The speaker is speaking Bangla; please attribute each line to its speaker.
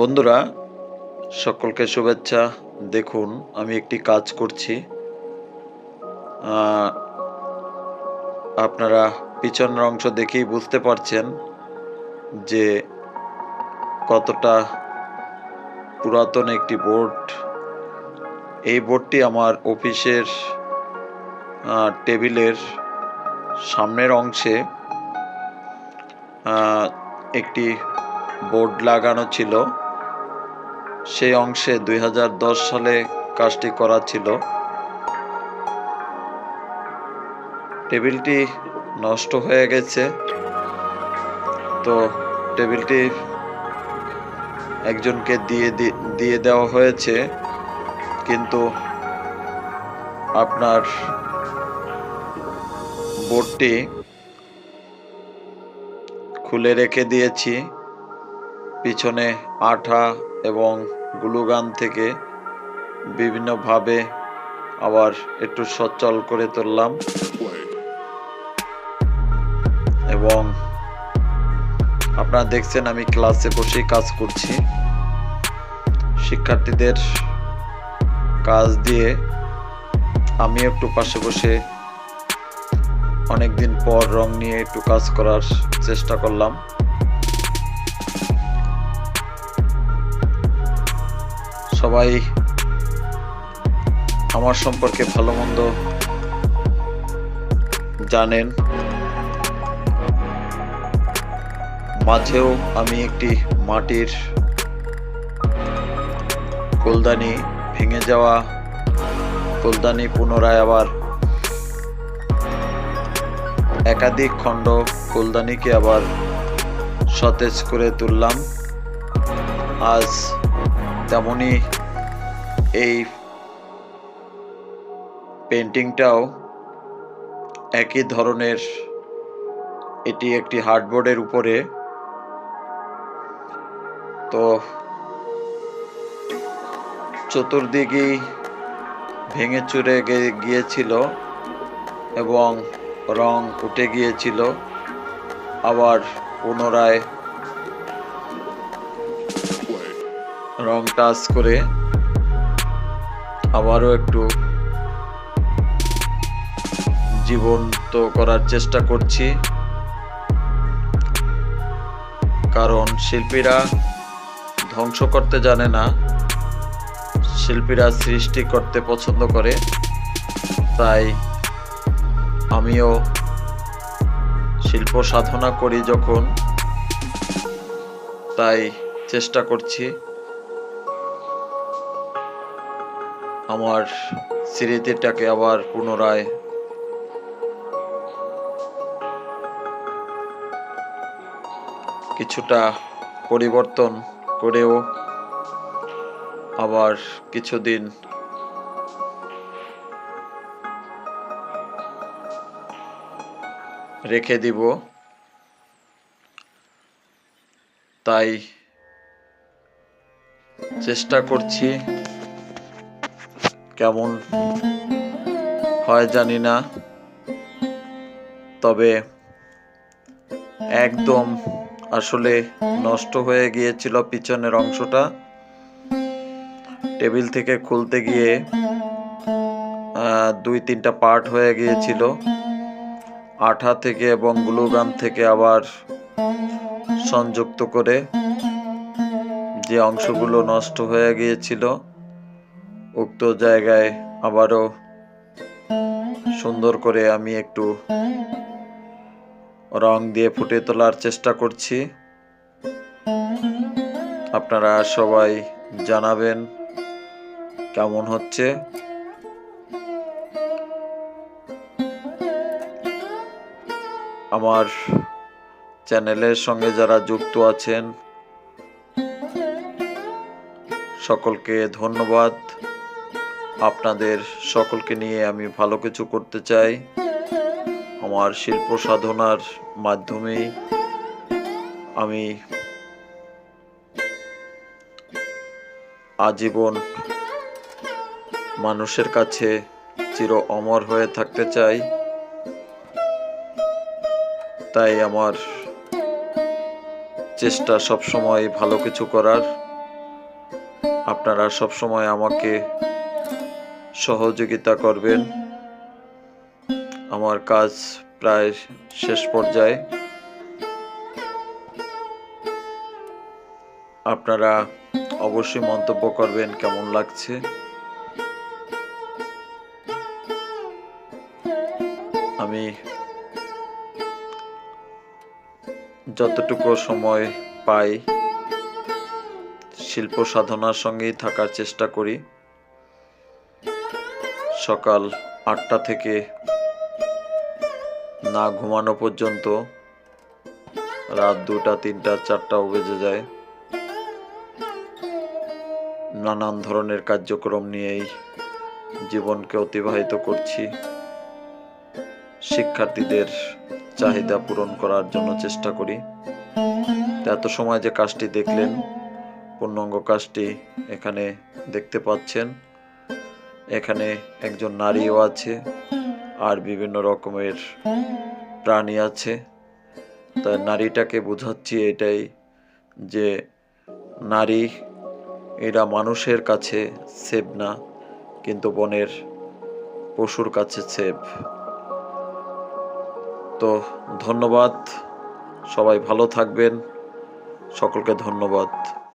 Speaker 1: বন্ধুরা, সকলকে শুভেচ্ছা। দেখুন, আমি একটি কাজ করছি। আপনারা পিছনের অংশ দেখেই বুঝতে পারছেন যে কতটা পুরাতন একটি বোর্ড। এই বোর্ডটি আমার অফিসের টেবিলের সামনের অংশে একটি বোর্ড লাগানো ছিল। সেই অংশে দুই হাজার দশ সালে কাজটি করা ছিল। টেবিলটি নষ্ট হয়ে গেছে। তো টেবিলটি একজনকে দিয়ে দিয়ে দেওয়া হয়েছে। কিন্তু আপনার বোর্ডটি খুলে রেখে দিয়েছি। পিছনে আঠা এবং গ্লুগান থেকে বিভিন্নভাবে আবার একটু সচল করে তুললাম। এবং আপনারা দেখছেন, আমি ক্লাসে বসেই কাজ করছি। শিক্ষার্থীদের কাজ দিয়ে আমি একটু পাশে বসে অনেকদিন পর রং নিয়ে একটু কাজ করার চেষ্টা করলাম। সবাই আমার সম্পর্কে ভালো মন্দ জানেন। মাঝেও আমি একটি মাটির ফুলদানি ভেঙে যাওয়া ফুলদানি পুনরায় আবার একাধিক খণ্ড ফুলদানিকে আবার সতেজ করে তুললাম। আজ তেমনি এই পেন্টিংটাও একই ধরনের, এটি একটি হার্ডবোর্ডের উপরে। তো চতুর্দিকেই ভেঙে চুরে গিয়েছিল এবং রং উঠে গিয়েছিল। আবার পুনরায় রং টাচ করে আবারও একটু জীবন্ত করার চেষ্টা করছি। কারণ শিল্পীরা ধ্বংস করতে জানে না, শিল্পীরা সৃষ্টি করতে পছন্দ করে। তাই আমিও শিল্প সাধনা করি যখন, তাই চেষ্টা করছি। আমার স্মৃতিটাকে আবার পুনরায় কিছুটা পরিবর্তন করেও আবার কিছুদিন রেখে দিব। তাই চেষ্টা করছি কেমন হয় জানি না। তবে একদম আসলে নষ্ট হয়ে গিয়েছিল পিছনের অংশটা। টেবিল থেকে খুলতে গিয়ে দুই তিনটা পার্ট হয়ে গিয়েছিল। আঠা থেকে এবং গ্লুগান থেকে আবার সংযুক্ত করে যে অংশগুলো নষ্ট হয়ে গিয়েছিল। উক্ত জায়গায় আবারও সুন্দর করে আমি একটু রং দিয়ে ফুটে তোলার চেষ্টা করছি। আপনারা সবাই জানাবেন কেমন হচ্ছে। আমার চ্যানেলের সঙ্গে যারা যুক্ত আছেন, সকলকে ধন্যবাদ। আপনাদের সকলকে নিয়ে আমি ভালো কিছু করতে চাই। আমার শিল্প সাধনার মাধ্যমেই আমি আজীবন মানুষের কাছে চির অমর হয়ে থাকতে চাই। তাই আমার চেষ্টা সবসময় ভালো কিছু করার। আপনারা সব সময় আমাকে সহযোগিতা করবেন। আমার কাজ প্রায় শেষ পর্যায়ে। আপনারা অবশ্যই মন্তব্য করবেন, কেমন লাগছে? আমি যতটুকু সময় পাই, শিল্প সাধনার সঙ্গেই থাকার চেষ্টা করি। সকাল আটটা থেকে না ঘুমানো পর্যন্ত রাত দুটা, তিনটা, চারটাও বেজে যায়। নানান ধরনের কার্যক্রম নিয়েই জীবনকে অতিবাহিত করছি। শিক্ষার্থীদের চাহিদা পূরণ করার জন্য চেষ্টা করি। এত সময় যে কাজটি দেখলেন, পূর্ণাঙ্গ কাজটি এখানে দেখতে পাচ্ছেন। এখানে একজন নারীও আছে আর বিভিন্ন রকমের প্রাণী আছে। তাই নারীটাকে বোঝাচ্ছি এটাই যে নারী এরা মানুষের কাছে সেভ না, কিন্তু বনের পশুর কাছে সেভ তো ধন্যবাদ, সবাই ভালো থাকবেন। সকলকে ধন্যবাদ।